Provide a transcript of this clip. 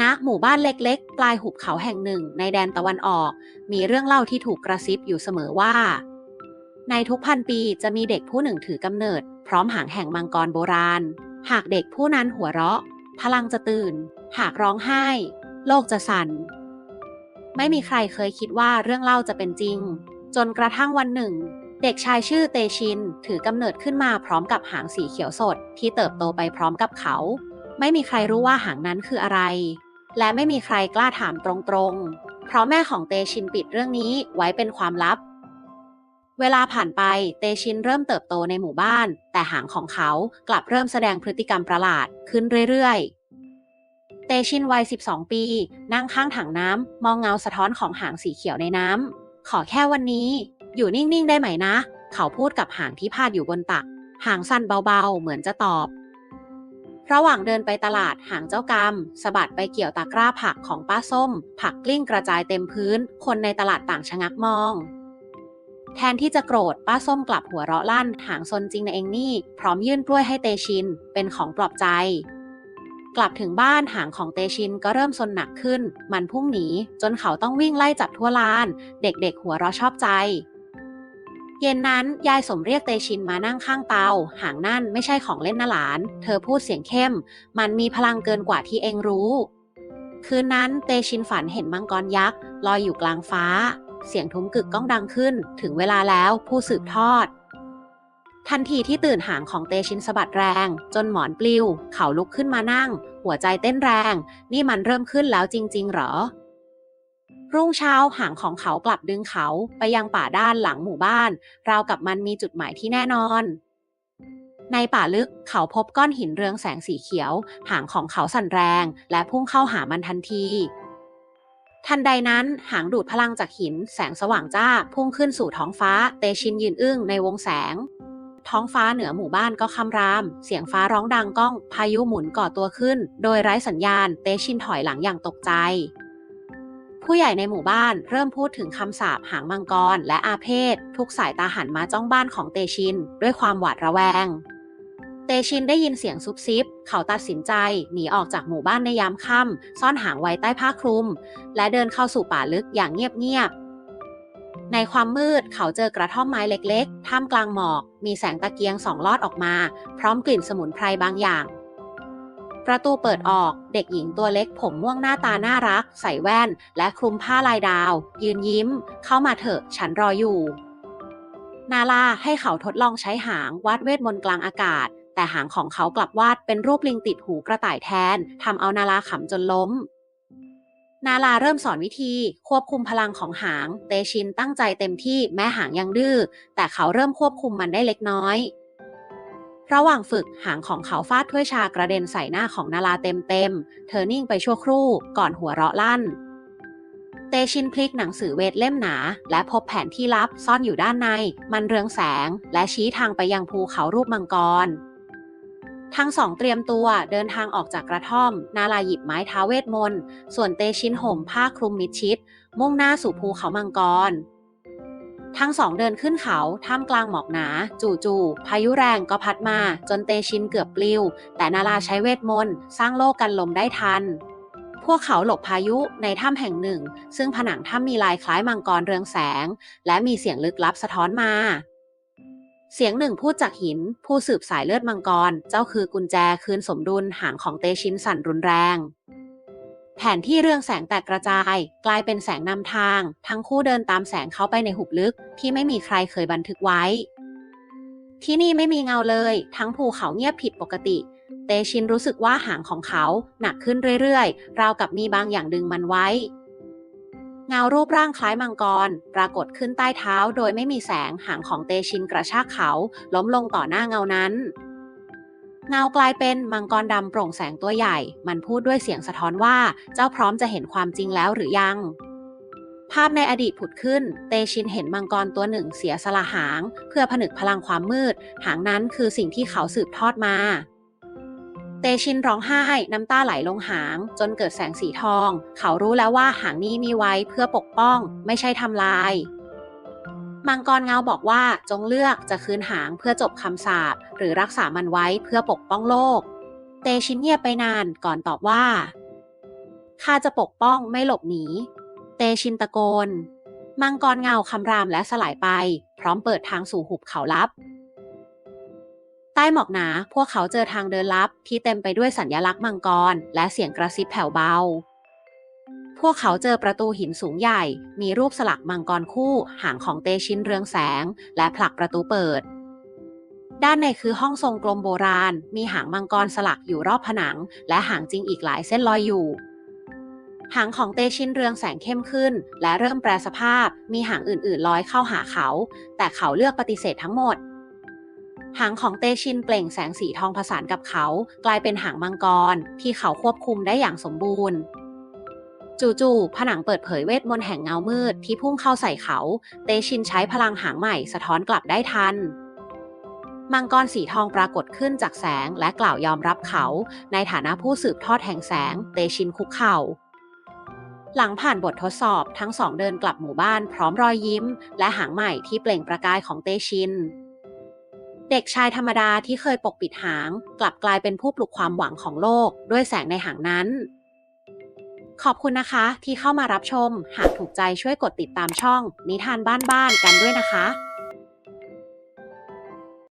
ณหมู่บ้านเล็กๆ ปลายหุบเขาแห่งหนึ่งในแดนตะวันออก มีเรื่องเล่าที่ถูกกระซิบอยู่เสมอว่า ในทุกพันปีจะมีเด็กผู้หนึ่งถือกำเนิด พร้อมหางแห่งมังกรโบราณ หากเด็กผู้นั้นหัวเราะ พลังจะตื่น หากร้องไห้ โลกจะสั่น ไม่มีใครเคยคิดว่าเรื่องเล่าจะเป็นจริง จนกระทั่งวันหนึ่ง เด็กชายชื่อเตชินถือกำเนิดขึ้นมาพร้อมกับหางสีเขียวสดที่เติบโตไปพร้อมกับเขา ไม่มีใครรู้ว่าหางนั้นคืออะไร และไม่มีใครกล้าถามตรงๆ เพราะแม่ของเตชินปิดเรื่องนี้ไว้เป็นความลับ เวลาผ่านไปเตชินเริ่มเติบโตในหมู่บ้าน แต่หางของเขากลับเริ่มแสดงพฤติกรรมประหลาดขึ้นเรื่อยๆ เตชินวัย 12 ปี นั่งข้างถังน้ำมองเงาสะท้อนของหางสีเขียวในน้ำขอแค่วันนี้ อยู่นิ่งๆ ได้ไหมนะ เขาพูดกับหางที่พาดอยู่บนตัก หางสั่นเบาๆ เหมือนจะตอบ ระหว่างเดินไปตลาดหางเจ้ากรรมสะบัดไปเกี่ยวตะกร้าผักของป้าส้ม ผักกลิ้งกระจายเต็มพื้น คนในตลาดต่างชะงักมอง แทนที่จะโกรธป้าส้มกลับหัวเราะลั่น หางซนจริงนะเองนี่ พร้อมยื่นกล้วยให้เตชิน เป็นของปลอบใจ กลับถึงบ้านหางของเตชินก็เริ่มซนหนักขึ้น มันพุ่งหนี จนเขาต้องวิ่งไล่จับทั่วลาน เด็กๆหัวเราะชอบใจ เย็นนั้นยายสมเรียกเตชินมานั่งข้างเตา หางนั่นไม่ใช่ของเล่นนะหลาน เธอพูดเสียงเข้ม มันมีพลังเกินกว่าที่เองรู้ คืนนั้นเตชินฝันเห็นมังกรยักษ์ลอยอยู่กลางฟ้า เสียงทุ้มกึกก้องดังขึ้น ถึงเวลาแล้วผู้สืบทอด ทันทีที่ตื่นหางของเตชินสะบัดแรง จนหมอนปลิว เขาลุกขึ้นมานั่ง หัวใจเต้นแรง นี่มันเริ่มขึ้นแล้วจริง ๆ เหรอ รุ่งเช้าหางของเขากลับดึงเขาไปยังป่าด้านหลังหมู่บ้าน ราวกับมันมีจุดหมายที่แน่นอน ในป่าลึกเขาพบก้อนหินเรืองแสงสีเขียว หางของเขาสั่นแรง และพุ่งเข้าหามันทันที ทันใดนั้นหางดูดพลังจากหิน แสงสว่างจ้า พุ่งขึ้นสู่ท้องฟ้า เตชินยืนอึ้งในวงแสง ท้องฟ้าเหนือหมู่บ้านก็คำราม เสียงฟ้าร้องดังก้อง พายุหมุนก่อตัวขึ้น โดยไร้สัญญาณ เตชินถอยหลังอย่างตกใจ ผู้ใหญ่ในหมู่บ้านเริ่มพูดถึงคำสาปหางมังกรและอาเพศ ทุกสายตาหันมาจ้องบ้านของเตชิน ด้วยความหวาดระแวง เตชินได้ยินเสียงซุบซิบ เขาตัดสินใจหนีออกจากหมู่บ้านในยามค่ำซ่อนหางไว้ใต้ผ้าคลุม และเดินเข้าสู่ป่าลึกอย่างเงียบๆในความมืดเขาเจอกระท่อมไม้เล็กๆ ท่ามกลางหมอก มีแสงตะเกียงสองลอดออกมา พร้อมกลิ่นสมุนไพรบางอย่าง ประตูเปิดออก เด็กหญิงตัวเล็กผมม่วงหน้าตาน่ารัก ใส่แว่น และคลุมผ้าลายดาว ยืนยิ้ม เข้ามาเถอะ ฉันรออยู่ นาลาให้เขาทดลองใช้หางวาดเวทมนต์กลางอากาศ แต่หางของเขากลับวาดเป็นรูปลิงติดหูกระต่ายแทนทำเอานาลาขำจนล้ม นาลาเริ่มสอนวิธี ควบคุมพลังของหาง เตชินตั้งใจเต็มที่แม้หางยังดื้อแต่เขาเริ่มควบคุมมันได้เล็กน้อย ระหว่างฝึกหางของเขาฟาดถ้วยชากระเด็นใส่หน้าของนาลาเต็มๆ เธอนิ่งไปชั่วครู่ก่อนหัวเราะลั่น เตชินพลิกหนังสือเวทเล่มหนา และพบแผนที่ลับซ่อนอยู่ด้านใน มันเรืองแสง และชี้ทางไปยังภูเขารูปมังกร ทั้งสองเตรียมตัวเดินทางออกจากกระท่อม นาลาหยิบไม้ท้าเวทมนต์ ส่วนเตชินห่มผ้าคลุมมิดชิด มุ่งหน้าสู่ภูเขามังกร ทั้งสองเดินขึ้นเขาท่ามกลางหมอกหนา จู่ๆพายุแรงก็พัดมา จนเตชินเกือบปลิว แต่นาลาใช้เวทมนต์สร้างโลกกันลมได้ทัน พวกเขาหลบพายุในถ้ำแห่งหนึ่ง ซึ่งผนังถ้ำมีลายคล้ายมังกรเรืองแสง และมีเสียงลึกลับสะท้อนมา เสียงหนึ่งพูดจากหิน ผู้สืบสายเลือดมังกร เจ้าคือกุญแจคืนสมดุลหางของเตชินสั่นรุนแรง แผนที่เรื่องแสงแตกกระจาย กลายเป็นแสงนำทาง ทั้งคู่เดินตามแสงเข้าไปในหุบลึก ที่ไม่มีใครเคยบันทึกไว้ ที่นี่ไม่มีเงาเลย ทั้งภูเขาเงียบผิดปกติ เตชินรู้สึกว่าหางของเขาหนักขึ้นเรื่อยๆ ราวกับมีบางอย่างดึงมันไว้ เงารูปร่างคล้ายมังกร ปรากฏขึ้นใต้เท้า โดยไม่มีแสงหางของเตชินกระชากเขา ล้มลงต่อหน้าเงานั้น เงากลายเป็นมังกรดำโปร่งแสงตัวใหญ่ มันพูดด้วยเสียงสะท้อนว่าเจ้าพร้อมจะเห็นความจริงแล้วหรือยัง ภาพในอดีตผุดขึ้น เตชินเห็นมังกรตัวหนึ่งเสียสละหาง เพื่อผนึกพลังความมืด หางนั้นคือสิ่งที่เขาสืบทอดมาเตชินร้องไห้ น้ำตาไหลลงหาง จนเกิดแสงสีทอง เขารู้แล้วว่าหางนี้มีไว้เพื่อปกป้อง ไม่ใช่ทำลาย มังกรเงาบอกว่าจงเลือกจะคืนหางเพื่อจบคำสาปหรือรักษามันไว้เพื่อปกป้องโลก เตชินเงียบไปนานก่อนตอบว่าข้าจะปกป้องไม่หลบหนี เตชินตะโกน มังกรเงาคำรามและสลายไป พร้อมเปิดทางสู่หุบเขาลับ ใต้หมอกหนา พวกเขาเจอทางเดินลับที่เต็มไปด้วยสัญลักษณ์มังกร และเสียงกระซิบแผ่วเบา พวกเขาเจอประตูหินสูงใหญ่ มีรูปสลักมังกรคู่หางของเตชินเรืองแสง และผลักประตูเปิด ด้านในคือห้องทรงกลมโบราณ มีหางมังกรสลักอยู่รอบผนัง และหางจริงอีกหลายเส้นลอยอยู่ หางของเตชินเรืองแสงเข้มขึ้น และเริ่มแปรสภาพ มีหางอื่นๆลอยเข้าหาเขา แต่เขาเลือกปฏิเสธทั้งหมดหางของเตชินเปล่งแสงสีทองผสานกับเขา กลายเป็นหางมังกร ที่เขาควบคุมได้อย่างสมบูรณ์ จู่ๆผนังเปิดเผยเวทมนต์แห่งเงามืดที่พุ่งเข้าใส่เขา เตชินใช้พลังหางใหม่สะท้อนกลับได้ทัน มังกรสีทองปรากฏขึ้นจากแสงและกล่าวยอมรับเขา ในฐานะผู้สืบทอดแห่งแสง เตชินคุกเข่าหลังผ่านบททดสอบทั้งสองเดินกลับหมู่บ้านพร้อมรอยยิ้ม และหางใหม่ที่เปล่งประกายของเตชิน เด็กชายธรรมดาที่เคยปกปิดหาง กลับกลายเป็นผู้ปลุกความหวังของโลก ด้วยแสงในหางนั้น ขอบคุณนะคะที่เข้ามารับชม หากถูกใจช่วยกดติดตามช่อง นิทานบ้านๆกันด้วยนะคะ